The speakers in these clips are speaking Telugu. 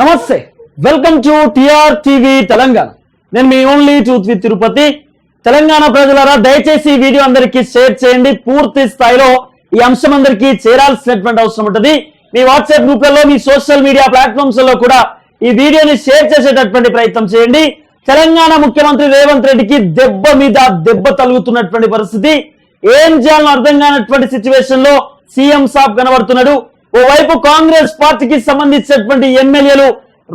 నమస్తే welcome to TR TV Telangana. నేను మీ ఓన్లీ చూత్ విత్ తిరుపతి. తెలంగాణ ప్రజలారా దయచేసి ఈ వీడియో అందరికీ షేర్ చేయండి. పూర్తి స్థాయిలో ఈ అంశం అందరికీ చేరాల్సినటువంటి అవసరం ఉంటుంది. మీ వాట్సాప్ గ్రూప్లలో మీ సోషల్ మీడియా ప్లాట్ఫామ్స్లో కూడా ఈ వీడియోని షేర్ చేసేటటువంటి ప్రయత్నం చేయండి. తెలంగాణ ముఖ్యమంత్రి రేవంత్ రెడ్డికి దెబ్బ మీద దెబ్బ తలుగుతున్నటువంటి పరిస్థితి. ఏం చేయాలని అర్థం కానటువంటి సిచ్యువేషన్లో సీఎం సాబ్ కనబడుతున్నాడు. ఓవైపు కాంగ్రెస్ పార్టీకి సంబంధించినటువంటి ఎమ్మెల్యేలు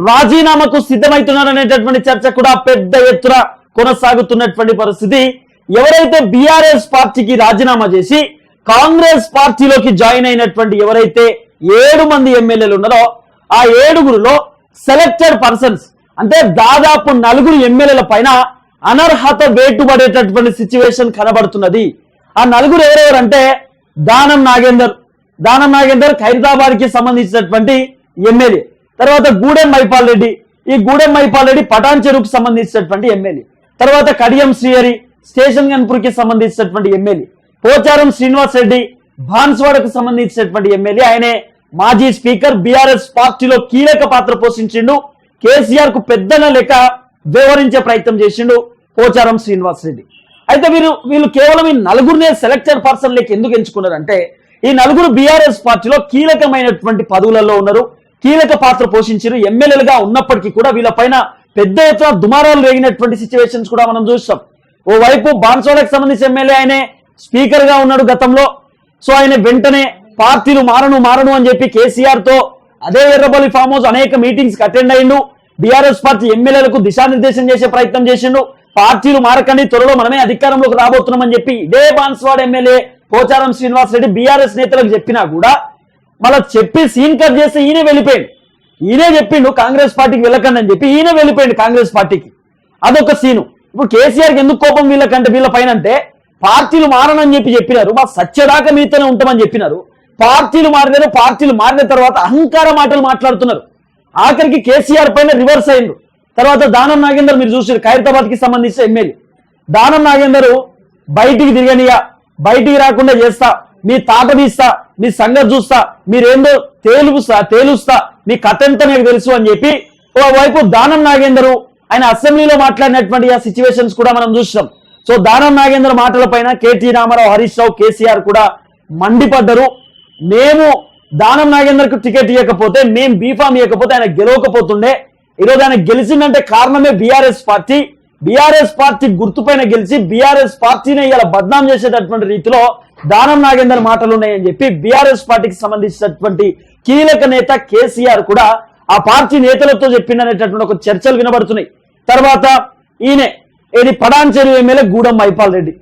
రాజీనామాకు సిద్ధమవుతున్నారనేటటువంటి చర్చ కూడా పెద్ద ఎత్తున కొనసాగుతున్నటువంటి పరిస్థితి. ఎవరైతే బీఆర్ఎస్ పార్టీకి రాజీనామా చేసి కాంగ్రెస్ పార్టీలోకి జాయిన్ అయినటువంటి ఎవరైతే ఏడు మంది ఎమ్మెల్యేలు ఉన్నారో ఆ ఏడుగురులో సెలెక్టెడ్ పర్సన్స్ అంటే దాదాపు నలుగురు ఎమ్మెల్యేల పైన అనర్హత వేటు పడేటటువంటి సిచ్యువేషన్ కనబడుతున్నది. ఆ నలుగురు ఎవరెవరంటే దానం నాగేందర్ దానం నాగేందర్ ఖైరతాబాద్కి సంబంధించినటువంటి ఎమ్మెల్యే. తర్వాత గూడెం మైపాల్ రెడ్డి. ఈ గూడెం మైపాల్ రెడ్డి పటాన్ చెరువుకు సంబంధించినటువంటి ఎమ్మెల్యే. తర్వాత కడియం శ్రీహరి స్టేషన్ గన్పూర్కి సంబంధించినటువంటి ఎమ్మెల్యే. పోచారం శ్రీనివాస్ రెడ్డి భాన్స్వాడకు సంబంధించినటువంటి ఎమ్మెల్యే. ఆయనే మాజీ స్పీకర్ బీఆర్ఎస్ పార్టీలో కీలక పాత్ర పోషించిండు. కేసీఆర్కు పెద్దన లెక్క వివరించే ప్రయత్నం చేసిండు పోచారం శ్రీనివాస్ రెడ్డి. అయితే వీరు వీళ్ళు కేవలం ఈ నలుగురినే సెలెక్టెడ్ పర్సన్ లెక్క ఎందుకు ఎంచుకున్నారంటే ఈ నలుగురు బీఆర్ఎస్ పార్టీలో కీలకమైనటువంటి పదవులలో ఉన్నారు. కీలక పాత్ర పోషించారు. ఎమ్మెల్యేలుగా ఉన్నప్పటికీ కూడా వీళ్ళపైన పెద్ద ఎత్తున దుమారాలు రేగినటువంటి సిచ్యువేషన్స్ కూడా మనం చూస్తాం. ఓవైపు బాన్సోలకు సంబంధించి ఎమ్మెల్యే ఆయనే స్పీకర్గా ఉన్నాడు గతంలో. సో ఆయన వెంటనే పార్టీలు మారను మారను అని చెప్పి కేసీఆర్తో అదే ఎర్రబల్లి ఫామ్ హౌస్ అనేక మీటింగ్స్ అటెండ్ అయిండు బీఆర్ఎస్ పార్టీ ఎమ్మెల్యేలకు దిశానిర్దేశం చేసే ప్రయత్నం చేసిండు. పార్టీలు మారకండి త్వరలో మనమే అధికారంలోకి రాబోతున్నామని చెప్పి ఇదే బాన్స్వాడ్ ఎమ్మెల్యే పోచారం శ్రీనివాస్ రెడ్డి బీఆర్ఎస్ నేతలకు చెప్పినా కూడా మళ్ళీ చెప్పి సీన్ కట్ చేస్తే ఈయన వెళ్ళిపోయింది ఈయనే చెప్పిండు కాంగ్రెస్ పార్టీకి వెళ్ళకండి అని చెప్పి ఈయన వెళ్ళిపోయాడు కాంగ్రెస్ పార్టీకి. అదొక సీను. ఇప్పుడు కేసీఆర్కి ఎందుకు కోపం వీళ్ళకంటే వీళ్ళ పైన అంటే పార్టీలు మారనని చెప్పి చెప్పినారు. మా సత్యదాకా మీతోనే ఉంటామని చెప్పినారు. పార్టీలు మారినారు పార్టీలు మారిన తర్వాత అహంకార మాటలు మాట్లాడుతున్నారు. ఆఖరికి కేసీఆర్ పైన రివర్స్ అయిండు. తర్వాత దానం నాగేందర్ మీరు చూసారు ఖైరతాబాద్కి సంబంధించిన ఎమ్మెల్యే. దానం నాగేందర్ బయటికి తిరగనియా బయటికి రాకుండా చేస్తా మీ తాత తీస్తా మీ సంగతి చూస్తా మీరేందో తేలుస్తా తేలుస్తా మీ కథ ఎంత నాకు తెలుసు అని చెప్పి ఓవైపు దానం నాగేందరు ఆయన అసెంబ్లీలో మాట్లాడినటువంటి ఆ సిచ్యువేషన్స్ కూడా మనం చూసాం సో దానం నాగేంద్ర మాటల పైన కేటీ రామారావు హరీష్ రావు కేసీఆర్ కూడా మండిపడ్డరు. మేము దానం నాగేందర్కు టికెట్ ఇవ్వకపోతే మేము బీఫామ్ ఇవ్వకపోతే ఆయన గెలవకపోతుండే. ఈరోజు ఆయన గెలిచిందంటే కారణమే బీఆర్ఎస్ పార్టీ. బీఆర్ఎస్ పార్టీ గుర్తుపైన గెలిచి బీఆర్ఎస్ పార్టీని ఇలా బద్నాం చేసేటటువంటి రీతిలో దానం నాగేందర్ మాటలు ఉన్నాయని చెప్పి బీఆర్ఎస్ పార్టీకి సంబంధించినటువంటి కీలక నేత కేసీఆర్ కూడా ఆ పార్టీ నేతలతో చెప్పిందనేటటువంటి ఒక చర్చలు వినబడుతున్నాయి. తర్వాత ఈయన ఇది పడాన్ చెరువు ఎమ్మెల్యే గూడెం మైపాల్ రెడ్డి.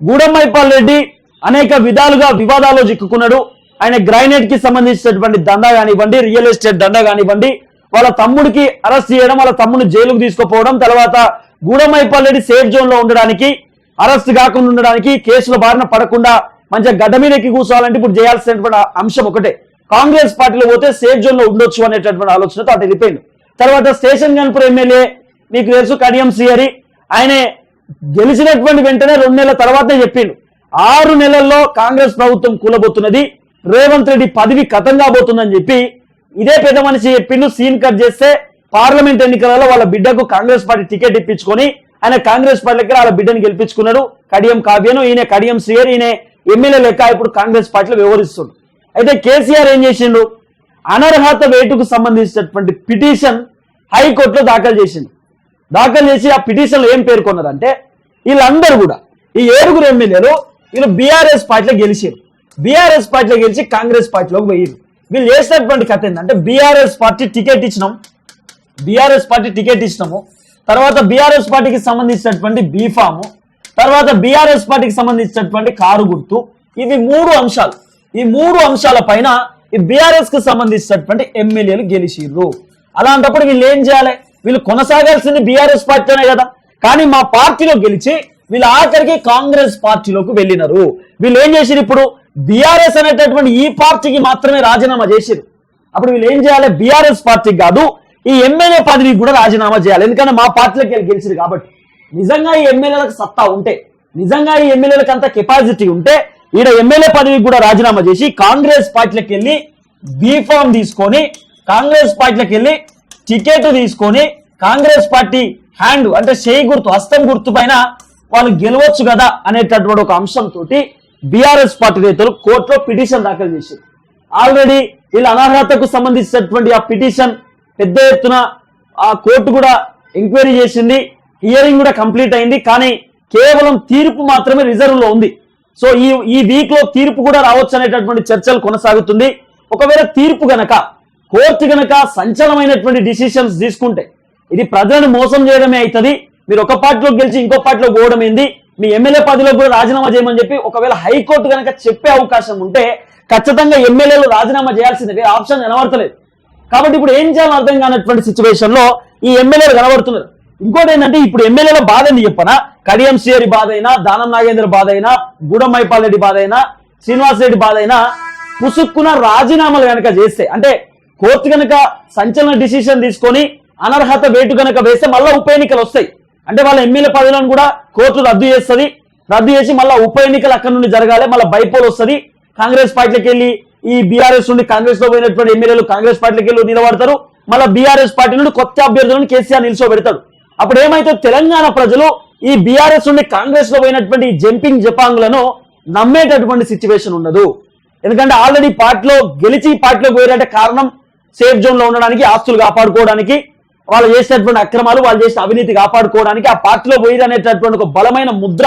గూడెం మైపాల్ రెడ్డి అనేక విధాలుగా వివాదాల్లో చిక్కుకున్నాడు. ఆయన గ్రైనేట్కి సంబంధించినటువంటి దందా కానివ్వండి రియల్ ఎస్టేట్ దందా కానివ్వండి వాళ్ళ తమ్ముడికి అరెస్ట్ చేయడం వాళ్ళ తమ్ముడిని జైలుకు తీసుకుపోవడం తర్వాత గూడమైపల్లెడి సేఫ్ జోన్లో ఉండడానికి అరెస్ట్ కాకుండా ఉండడానికి కేసుల బారిన పడకుండా మంచిగా గడ్డ మీద ఎక్కి కూర్చోవాలంటే ఇప్పుడు చేయాల్సినటువంటి అంశం ఒకటే. కాంగ్రెస్ పార్టీలో పోతే సేఫ్ జోన్లో ఉండొచ్చు అనేటటువంటి ఆలోచనతో అటు వెళ్ళిపోయింది. తర్వాత స్టేషన్ గన్పూర్ ఎమ్మెల్యే మీకు తెలుసు కడియం సియరి ఆయనే గెలిచినటువంటి వెంటనే రెండు నెలల తర్వాతే చెప్పిండు. ఆరు నెలల్లో కాంగ్రెస్ ప్రభుత్వం కూలబోతున్నది రేవంత్ రెడ్డి పదవి కథం కాబోతుందని చెప్పి ఇదే పెద్ద మనిషి చెప్పిండు సీన్ కట్ చేస్తే పార్లమెంట్ ఎన్నికలలో వాళ్ళ బిడ్డకు కాంగ్రెస్ పార్టీ టికెట్ ఇప్పించుకొని ఆయన కాంగ్రెస్ పార్టీ దగ్గర వాళ్ళ బిడ్డను గెలిపించుకున్నాడు. కడియం కావ్యను ఈయన కడియం శ్రీయర్ ఈయన ఎమ్మెల్యే లెక్క ఇప్పుడు కాంగ్రెస్ పార్టీలో వ్యవహరిస్తుండు అయితే కేసీఆర్ ఏం చేసిండు? అనర్హత వేటుకు సంబంధించినటువంటి పిటిషన్ హైకోర్టులో దాఖలు చేసింది దాఖలు చేసి ఆ పిటిషన్లో ఏం పేర్కొన్నారంటే వీళ్ళందరూ కూడా ఈ ఏడుగురు ఎమ్మెల్యేలు వీళ్ళు బీఆర్ఎస్ పార్టీలో గెలిచారు బీఆర్ఎస్ పార్టీలో గెలిచి కాంగ్రెస్ పార్టీలోకి పోయారు వీళ్ళు చేసినటువంటి కథ ఏంటంటే బీఆర్ఎస్ పార్టీ టికెట్ ఇచ్చినాం బీఆర్ఎస్ పార్టీ టికెట్ ఇచ్చినాము. తర్వాత బీఆర్ఎస్ పార్టీకి సంబంధించినటువంటి బీఫాము తర్వాత బీఆర్ఎస్ పార్టీకి సంబంధించినటువంటి కారు గుర్తు. ఇవి మూడు అంశాలు. ఈ మూడు అంశాల పైన ఈ బీఆర్ఎస్కి సంబంధించినటువంటి ఎమ్మెల్యేలు గెలిచిర్రు. అలాంటప్పుడు వీళ్ళు ఏం చేయాలి? వీళ్ళు కొనసాగాల్సింది బీఆర్ఎస్ పార్టీనే కదా. కానీ మా పార్టీలో గెలిచి వీళ్ళు ఆఖరికి కాంగ్రెస్ పార్టీలోకి వెళ్ళినారు. వీళ్ళు ఏం చేసిరు ఇప్పుడు? బీఆర్ఎస్ అనేటటువంటి ఈ పార్టీకి మాత్రమే రాజీనామా చేసిరు అప్పుడు వీళ్ళు ఏం చేయాలి? బీఆర్ఎస్ పార్టీకి కాదు ఈ ఎమ్మెల్యే పదవికి కూడా రాజీనామా చేయాలి. ఎందుకంటే మా పార్టీలోకి వెళ్ళి గెలిచిరు కాబట్టి. నిజంగా ఈ ఎమ్మెల్యేలకు సత్తా ఉంటే నిజంగా ఈ ఎమ్మెల్యేలకు అంత కెపాసిటీ ఉంటే ఈడ ఎమ్మెల్యే పదవికి కూడా రాజీనామా చేసి కాంగ్రెస్ పార్టీలకు వెళ్ళి బీఫామ్ తీసుకొని కాంగ్రెస్ పార్టీలకు వెళ్ళి టికెట్ తీసుకొని కాంగ్రెస్ పార్టీ హ్యాండ్ అంటే చేయి గుర్తు హస్తం గుర్తు పైన వాళ్ళు గెలవచ్చు కదా అనేటటువంటి ఒక అంశంతో బీఆర్ఎస్ పార్టీ నేతలు కోర్టులో పిటిషన్ దాఖలు చేశారు. ఆల్రెడీ వీళ్ళ అనర్హతకు సంబంధించినటువంటి ఆ పిటిషన్ పెద్ద ఎత్తున ఆ కోర్టు కూడా ఎంక్వైరీ చేసింది. హియరింగ్ కూడా కంప్లీట్ అయింది. కానీ కేవలం తీర్పు మాత్రమే రిజర్వ్లో ఉంది. సో ఈ ఈ వీక్లో తీర్పు కూడా రావచ్చు అనేటటువంటి చర్చలు కొనసాగుతుంది. ఒకవేళ తీర్పు గనక కోర్టు గనక సంచలనమైనటువంటి డిసిషన్స్ తీసుకుంటే ఇది ప్రజలను మోసం చేయడమే అవుతుంది. మీరు ఒక పార్టీలో గెలిచి ఇంకో పార్టీలో పోవడం ఏంది మీ ఎమ్మెల్యే పదవిలో కూడా రాజీనామా చేయమని చెప్పి ఒకవేళ హైకోర్టు కనుక చెప్పే అవకాశం ఉంటే ఖచ్చితంగా ఎమ్మెల్యేలు రాజీనామా చేయాల్సిందే. ఆప్షన్ కనబడతలేదు. కాబట్టి ఇప్పుడు ఏం చేయాలని అర్థం కానటువంటి సిచ్యువేషన్లో ఈ ఎమ్మెల్యేలు కనబడుతున్నారు. ఇంకోటి ఏంటంటే ఇప్పుడు ఎమ్మెల్యేల బాధ ఏంది చెప్పనా? కడియం శ్రీహరి బాధ అయినా దానం నాగేంద్ర బాధ అయినా గూడెం రెడ్డి బాధ అయినా శ్రీనివాస్ రెడ్డి బాధ అయినా పుసుక్కున రాజీనామాలు కనుక చేస్తే అంటే కోర్టు కనుక సంచలన డిసిషన్ తీసుకొని అనర్హత వేటు కనుక వేస్తే మళ్ళీ ఉప ఎన్నికలు వస్తాయి. అంటే వాళ్ళ ఎమ్మెల్యే పదవులను కూడా కోర్టు రద్దు చేస్తుంది. రద్దు చేసి మళ్ళీ ఉప ఎన్నికలు అక్కడ నుండి జరగాలి మళ్ళీ బైపోల్ వస్తుంది. కాంగ్రెస్ పార్టీకి వెళ్ళి ఈ బీఆర్ఎస్ నుండి కాంగ్రెస్లో పోయినటువంటి ఎమ్మెల్యేలు కాంగ్రెస్ పార్టీకి వెళ్ళి నిలబడతారు. మళ్ళీ బీఆర్ఎస్ పార్టీ నుండి కొత్త అభ్యర్థులను కేసీఆర్ నిల్చోబెడతాడు. అప్పుడు ఏమైతే తెలంగాణ ప్రజలు ఈ బీఆర్ఎస్ నుండి కాంగ్రెస్లో పోయినటువంటి జంపింగ్ జపాంగులను నమ్మేటటువంటి సిచ్యువేషన్ ఉండదు ఎందుకంటే ఆల్రెడీ పార్టీలో గెలిచి పార్టీలో పోయారంటే కారణం సేఫ్ జోన్లో ఉండడానికి ఆస్తులు కాపాడుకోవడానికి వాళ్ళు చేసినటువంటి అక్రమాలు వాళ్ళు చేసిన అవినీతి కాపాడుకోవడానికి ఆ పార్టీలో పోయేది అనేటటువంటి ఒక బలమైన ముద్ర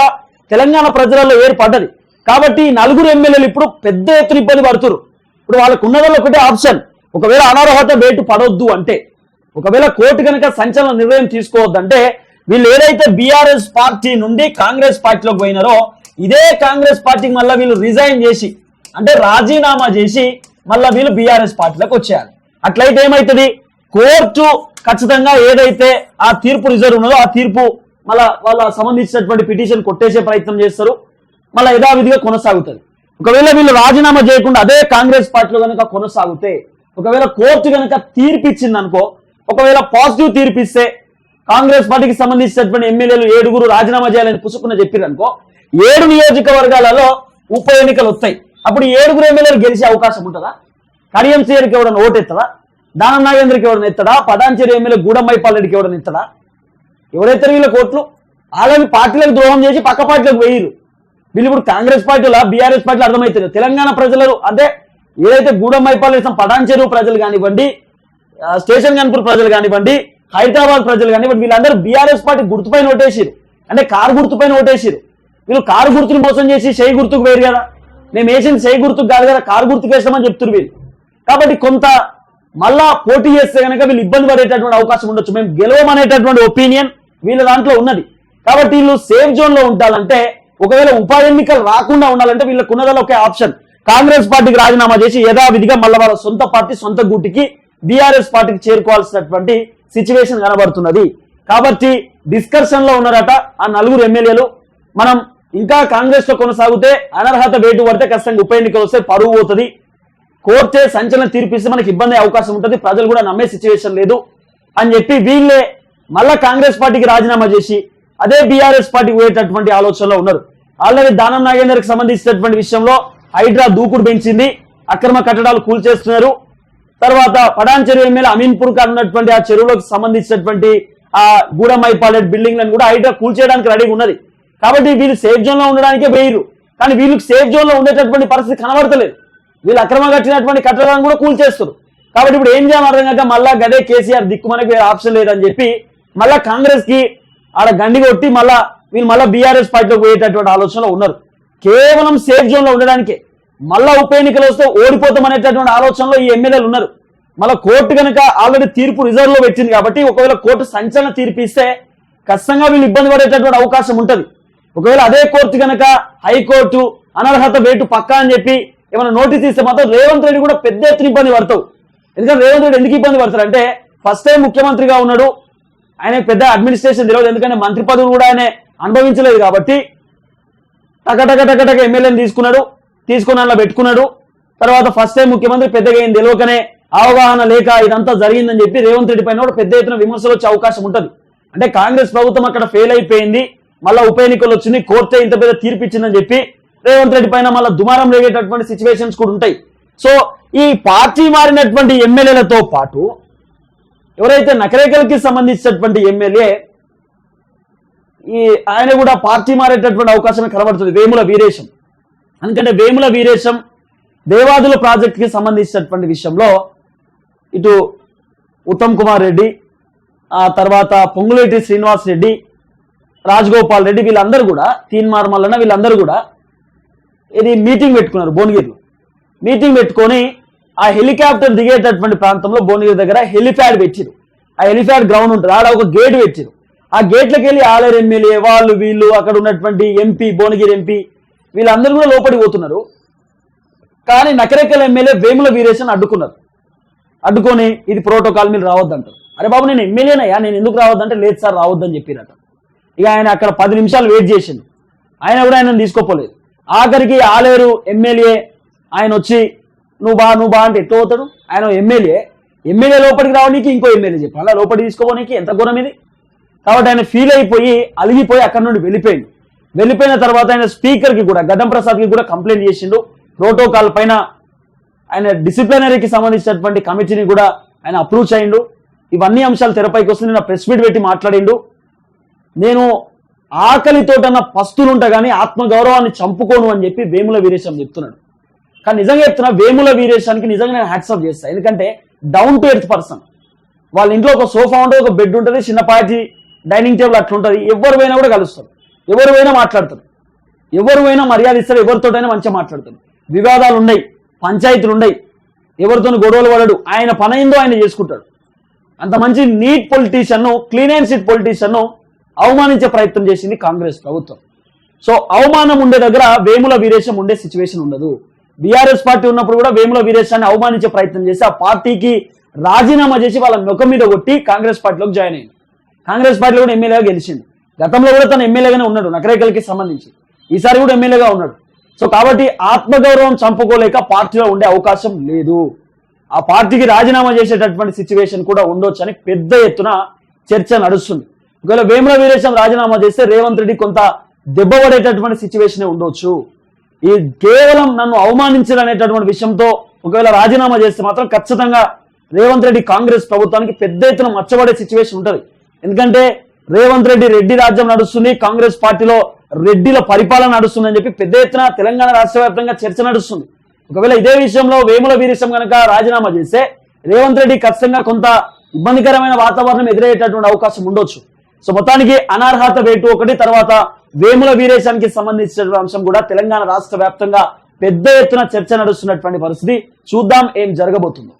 తెలంగాణ ప్రజలలో ఏర్పడ్డది. కాబట్టి నలుగురు ఎమ్మెల్యేలు ఇప్పుడు పెద్ద ఎత్తున ఇబ్బంది పడుతున్నారు. ఇప్పుడు వాళ్ళకు ఉన్నదల్లో ఒకటే ఆప్షన్. ఒకవేళ అనర్హత వేటు పడొద్దు అంటే ఒకవేళ కోర్టు కనుక సంచలన నిర్ణయం తీసుకోవద్దంటే వీళ్ళు ఏదైతే బీఆర్ఎస్ పార్టీ నుండి కాంగ్రెస్ పార్టీలోకి పోయినారో ఇదే కాంగ్రెస్ పార్టీకి మళ్ళీ వీళ్ళు రిజైన్ చేసి అంటే రాజీనామా చేసి మళ్ళీ వీళ్ళు బీఆర్ఎస్ పార్టీలోకి వచ్చేయాలి. అట్లయితే ఏమవుతుంది కోర్టు ఖచ్చితంగా ఏదైతే ఆ తీర్పు రిజర్వ్ ఉన్నదో ఆ తీర్పు మళ్ళా వాళ్ళ సంబంధించినటువంటి పిటిషన్ కొట్టేసే ప్రయత్నం చేస్తారు. మళ్ళీ యథావిధిగా కొనసాగుతుంది. ఒకవేళ వీళ్ళు రాజీనామా చేయకుండా అదే కాంగ్రెస్ పార్టీలో కనుక కొనసాగితే ఒకవేళ కోర్టు కనుక తీర్పిచ్చింది అనుకో ఒకవేళ పాజిటివ్ తీర్పిస్తే కాంగ్రెస్ పార్టీకి సంబంధించినటువంటి ఎమ్మెల్యేలు ఏడుగురు రాజీనామా చేయాలని పుసుకున్న చెప్పారు ఏడు నియోజకవర్గాలలో ఉప ఎన్నికలు వస్తాయి. అప్పుడు ఏడుగురు ఎమ్మెల్యేలు గెలిచే అవకాశం ఉంటుందా? కడియం ఎవడన్నా ఓటెత్తదా దానం నాగేంద్రకి ఎవడన్నా ఎత్తడా పదాంచేరి ఎమ్మెల్యే గూడమ్మైపాల్ రెడ్డికి ఎవడన్నా ఎత్తడా ఎవరైతే వీళ్ళ కోట్లు ఆల్రెడీ పార్టీలకు ద్రోహం చేసి పక్క పార్టీలకు వేయరు వీళ్ళు ఇప్పుడు కాంగ్రెస్ పార్టీలో బీఆర్ఎస్ పార్టీలో అర్థమవుతుంది. తెలంగాణ ప్రజలు అదే ఏదైతే గూడమ్మైపాల్ వేసిన పటాన్చెరు ప్రజలు కానివ్వండి స్టేషన్ గన్పూర్ ప్రజలు కానివ్వండి హైదరాబాద్ ప్రజలు కానివ్వండి వీళ్ళందరూ బీఆర్ఎస్ పార్టీ గుర్తుపైన ఓటేసిరు అంటే కారు గుర్తుపైన ఓటేసిరు వీళ్ళు కారు గుర్తుని మోసం చేసి షై గుర్తుకు వేరు కదా. మేము వేసింది చేయి గుర్తుకు కాదు కదా కారు గుర్తుకు వేస్తామని చెప్తున్నారు వీళ్ళు. కాబట్టి కొంత మళ్ళా పోటీ చేస్తే కనుక వీళ్ళు ఇబ్బంది పడేటటువంటి అవకాశం ఉండొచ్చు. మేము గెలవమనేటటువంటి ఒపీనియన్ వీళ్ళ దాంట్లో ఉన్నది. కాబట్టి వీళ్ళు సేఫ్ జోన్లో ఉండాలంటే ఒకవేళ ఉప ఎన్నికలు రాకుండా ఉండాలంటే వీళ్ళకు ఉన్నదల ఒకే ఆప్షన్. కాంగ్రెస్ పార్టీకి రాజీనామా చేసి యథావిధిగా మళ్ళీ వాళ్ళ సొంత పార్టీ సొంత గూటికి బీఆర్ఎస్ పార్టీకి చేరుకోవాల్సినటువంటి సిచ్యువేషన్ కనబడుతున్నది. కాబట్టి డిస్కషన్లో ఉన్నారట ఆ నలుగురు ఎమ్మెల్యేలు. మనం ఇంకా కాంగ్రెస్లో కొనసాగితే అనర్హత వేటు పడితే ఖచ్చితంగా ఉప ఎన్నికలు వస్తే పరువు పోతుంది. కోర్టే సంచలన తీర్పిస్తే మనకి ఇబ్బంది అవకాశం ఉంటుంది. ప్రజలు కూడా నమ్మే సిచ్యువేషన్ లేదు. అని చెప్పి వీళ్ళే మళ్ళా కాంగ్రెస్ పార్టీకి రాజీనామా చేసి అదే బీఆర్ఎస్ పార్టీకి పోయేటటువంటి ఆలోచనలో ఉన్నారు. ఆల్రెడీ దానం నాగేందర్కి సంబంధించినటువంటి విషయంలో హైడ్రా దూకుడు పెంచింది. అక్రమ కట్టడాలు కూల్చేస్తున్నారు. తర్వాత పడాన్ చెరువు ఎమ్మెల్యే అమీన్పూర్ కాడ ఉన్నటువంటి ఆ చెరువులకు సంబంధించినటువంటి ఆ గూడెం బిల్డింగ్ బిల్డింగ్లను కూడా హైడ్రా కూల్చేయడానికి రెడీగా ఉన్నది. కాబట్టి వీళ్ళు సేఫ్ జోన్లో ఉండడానికే వేయరు కానీ వీళ్ళకి సేఫ్ జోన్లో ఉండేటటువంటి పరిస్థితి కనబడతలేదు. వీళ్ళు అక్రమ కట్టినటువంటి కట్టడాలను కూడా కూల్చేస్తారు కాబట్టి ఇప్పుడు ఏం చేయాలి అర్థం కాక మళ్ళా గదే కేసీఆర్ దిక్కు మనకి వేరే ఆప్షన్ లేదని చెప్పి మళ్ళా కాంగ్రెస్కి ఆడ గండి కొట్టి మళ్ళా వీళ్ళు మళ్ళా బీఆర్ఎస్ పార్టీలో పోయేటటువంటి ఆలోచనలో ఉన్నారు. కేవలం సేఫ్ జోన్లో ఉండడానికే. మళ్ళా ఉప ఎన్నికలు వస్తే ఓడిపోతాం అనేటటువంటి ఆలోచనలో ఈ ఎమ్మెల్యేలు ఉన్నారు. మళ్ళా కోర్టు కనుక ఆల్రెడీ తీర్పు రిజర్వ్లో పెట్టింది కాబట్టి ఒకవేళ కోర్టు సంచలన తీర్పు ఇస్తే ఖచ్చితంగా వీళ్ళు ఇబ్బంది పడేటటువంటి అవకాశం ఉంటుంది. ఒకవేళ అదే కోర్టు కనుక హైకోర్టు అనర్హత వేటు పక్కా అని చెప్పి ఏమైనా నోటీస్ ఇస్తే మాత్రం రేవంత్ రెడ్డి కూడా పెద్ద ఎత్తున ఇబ్బంది పడతావు ఎందుకంటే రేవంత్ రెడ్డి ఎందుకు ఇబ్బంది పడతారు అంటే ఫస్ట్ టైం ముఖ్యమంత్రిగా ఉన్నాడు. ఆయన పెద్ద అడ్మినిస్ట్రేషన్ తెలియదు ఎందుకంటే మంత్రి పదవి కూడా ఆయన అనుభవించలేదు కాబట్టి టక టక ఎమ్మెల్యేని తీసుకున్నాడు తీసుకుని అలా పెట్టుకున్నాడు. తర్వాత ఫస్ట్ టైం ముఖ్యమంత్రి పెద్దగా ఏం తెలియకనే అవగాహన లేక ఇదంతా జరిగిందని చెప్పి రేవంత్ రెడ్డి పైన కూడా పెద్ద ఎత్తున విమర్శలు వచ్చే అవకాశం ఉంటుంది. అంటే కాంగ్రెస్ ప్రభుత్వం అక్కడ ఫెయిల్ అయిపోయింది మళ్ళా ఉప ఎన్నికలు వచ్చింది కోర్టు ఇంత పెద్ద తీర్పు ఇచ్చిందని చెప్పి రేవంత్ రెడ్డి పైన మళ్ళీ దుమారం రేగేటటువంటి సిచ్యువేషన్స్ కూడా ఉంటాయి. సో ఈ పార్టీ మారినటువంటి ఎమ్మెల్యేలతో పాటు ఎవరైతే నకరేకల్కి సంబంధించినటువంటి ఎమ్మెల్యే ఈ ఆయన కూడా పార్టీ మారేటటువంటి అవకాశం కనబడుతుంది. వేముల వీరేశం. ఎందుకంటే వేముల వీరేశం దేవాదుల ప్రాజెక్టుకి సంబంధించినటువంటి విషయంలో ఇటు ఉత్తమ్ కుమార్ రెడ్డి ఆ తర్వాత పొంగులేటి శ్రీనివాస్ రెడ్డి రాజగోపాల్ రెడ్డి వీళ్ళందరూ కూడా తీన్మార్ మల్లన్న వీళ్ళందరూ కూడా ఇది మీటింగ్ పెట్టుకున్నారు భువనగిరిలో. మీటింగ్ పెట్టుకొని ఆ హెలికాప్టర్ దిగేటటువంటి ప్రాంతంలో భువనగిరి దగ్గర హెలిప్యాడ్ పెట్టిరు. ఆ హెలిప్యాడ్ గ్రౌండ్ ఉంటుంది. ఆడ ఒక గేట్ పెట్టిరు. ఆ గేట్లకు వెళ్ళి ఆలేరు ఎమ్మెల్యే వాళ్ళు వీళ్ళు అక్కడ ఉన్నటువంటి ఎంపీ భువనగిరి ఎంపీ వీళ్ళందరూ కూడా లోపలికి పోతున్నారు. కానీ నకరెక్కల ఎమ్మెల్యే వేముల వీరేశన్ అడ్డుకున్నారు. అడ్డుకొని ఇది ప్రోటోకాల్ మీరు రావద్దంటారు. అరే బాబు నేను ఎమ్మెల్యేనయ్యా నేను ఎందుకు రావద్దంటే లేదు సార్ రావద్దని చెప్పిరట. ఇక ఆయన అక్కడ పది నిమిషాలు వెయిట్ చేసింది ఆయన కూడా ఆయన తీసుకోపోలేదు. ఆఖరికి ఆలేరు ఎమ్మెల్యే ఆయన వచ్చి నువ్వు బా నువ్వు బా అంటే ఎట్లా పోతాడు? ఆయన ఎమ్మెల్యే. ఎమ్మెల్యే లోపలికి రావడానికి ఇంకో ఎమ్మెల్యే చెప్పి అలా లోపలికి తీసుకోవడానికి ఎంత ఘోరం ఇది? కాబట్టి ఆయన ఫీల్ అయిపోయి అలిగిపోయి అక్కడ నుండి వెళ్ళిపోయింది వెళ్ళిపోయిన తర్వాత ఆయన స్పీకర్కి కూడా గడ్డం ప్రసాద్కి కూడా కంప్లైంట్ చేసిండు. ప్రోటోకాల్ పైన ఆయన డిసిప్లినరీకి సంబంధించినటువంటి కమిటీని కూడా ఆయన అప్రూవ్ చేయండు. ఇవన్నీ అంశాలు తెరపైకి వస్తుంది. నా ప్రెస్ మీట్ పెట్టి మాట్లాడిండు. నేను ఆకలితోటన్న పస్తులుంటా కానీ ఆత్మగౌరవాన్ని చంపుకోను అని చెప్పి వేముల వీరేశం చెప్తున్నాడు. కానీ నిజంగా చెప్తున్నా వేముల వీరేశానికి నిజంగా నేను హ్యాట్సప్ చేస్తాను ఎందుకంటే డౌన్ టు ఎర్త్ పర్సన్ వాళ్ళ ఇంట్లో ఒక సోఫా ఉంటుంది ఒక బెడ్ ఉంటుంది చిన్నపాటి డైనింగ్ టేబుల్ అట్లా ఉంటుంది ఎవరు పోయినా కూడా కలుస్తారు. ఎవరు పోయినా మాట్లాడతారు. ఎవరు పోయినా మర్యాద ఇస్తారు ఎవరితోటైనా మంచిగా మాట్లాడతారు. వివాదాలు ఉన్నాయి పంచాయతీలు ఉన్నాయి. ఎవరితోనూ గొడవలు పడడు. ఆయన పనైందో ఆయన చేసుకుంటాడు. అంత మంచి నీట్ పొలిటీషియన్ను క్లీన్ అండ్ సిట్ పొలిటీషియన్ను అవమానించే ప్రయత్నం చేసింది కాంగ్రెస్ ప్రభుత్వం. సో అవమానం ఉండే దగ్గర వేముల వీరేశం ఉండే సిచ్యువేషన్ ఉండదు. బీఆర్ఎస్ పార్టీ ఉన్నప్పుడు కూడా వేముల వీరేశాన్ని అవమానించే ప్రయత్నం చేసి ఆ పార్టీకి రాజీనామా చేసి వాళ్ళ ముఖం మీద కొట్టి కాంగ్రెస్ పార్టీలోకి జాయిన్ అయింది కాంగ్రెస్ పార్టీలో కూడా ఎమ్మెల్యేగా గెలిచిండు. గతంలో కూడా తను ఎమ్మెల్యేగానే ఉన్నాడు నకరేకలకి సంబంధించి. ఈసారి కూడా ఎమ్మెల్యేగా ఉన్నాడు. సో కాబట్టి ఆత్మగౌరవం చంపుకోలేక పార్టీలో ఉండే అవకాశం లేదు. ఆ పార్టీకి రాజీనామా చేసేటటువంటి సిచ్యువేషన్ కూడా ఉండొచ్చు అని పెద్ద ఎత్తున చర్చ నడుస్తుంది. ఒకవేళ వేముల వీరేశం రాజీనామా చేస్తే రేవంత్ రెడ్డి కొంత దెబ్బ పడేటటువంటి సిచ్యువేషన్ ఉండొచ్చు. ఈ కేవలం నన్ను అవమానించారు అనేటటువంటి విషయంతో ఒకవేళ రాజీనామా చేస్తే మాత్రం ఖచ్చితంగా రేవంత్ రెడ్డి కాంగ్రెస్ ప్రభుత్వానికి పెద్ద ఎత్తున మచ్చబడే సిచ్యువేషన్ ఉంటుంది. ఎందుకంటే రేవంత్ రెడ్డి రెడ్డి రాజ్యం నడుస్తుంది కాంగ్రెస్ పార్టీలో రెడ్డిల పరిపాలన నడుస్తుందని చెప్పి పెద్ద ఎత్తున తెలంగాణ రాష్ట్ర వ్యాప్తంగా చర్చ నడుస్తుంది. ఒకవేళ ఇదే విషయంలో వేముల వీరేశం కనుక రాజీనామా చేస్తే రేవంత్ రెడ్డి ఖచ్చితంగా కొంత ఇబ్బందికరమైన వాతావరణం ఎదురయ్యేటటువంటి అవకాశం ఉండొచ్చు. సో మొత్తానికి అనర్హత వేటు ఒకటి తర్వాత వేముల వీరేశానికి సంబంధించిన అంశం కూడా తెలంగాణ రాష్ట్ర వ్యాప్తంగా పెద్ద ఎత్తున చర్చ నడుస్తున్నటువంటి పరిస్థితి. చూద్దాం ఏం జరగబోతుందో.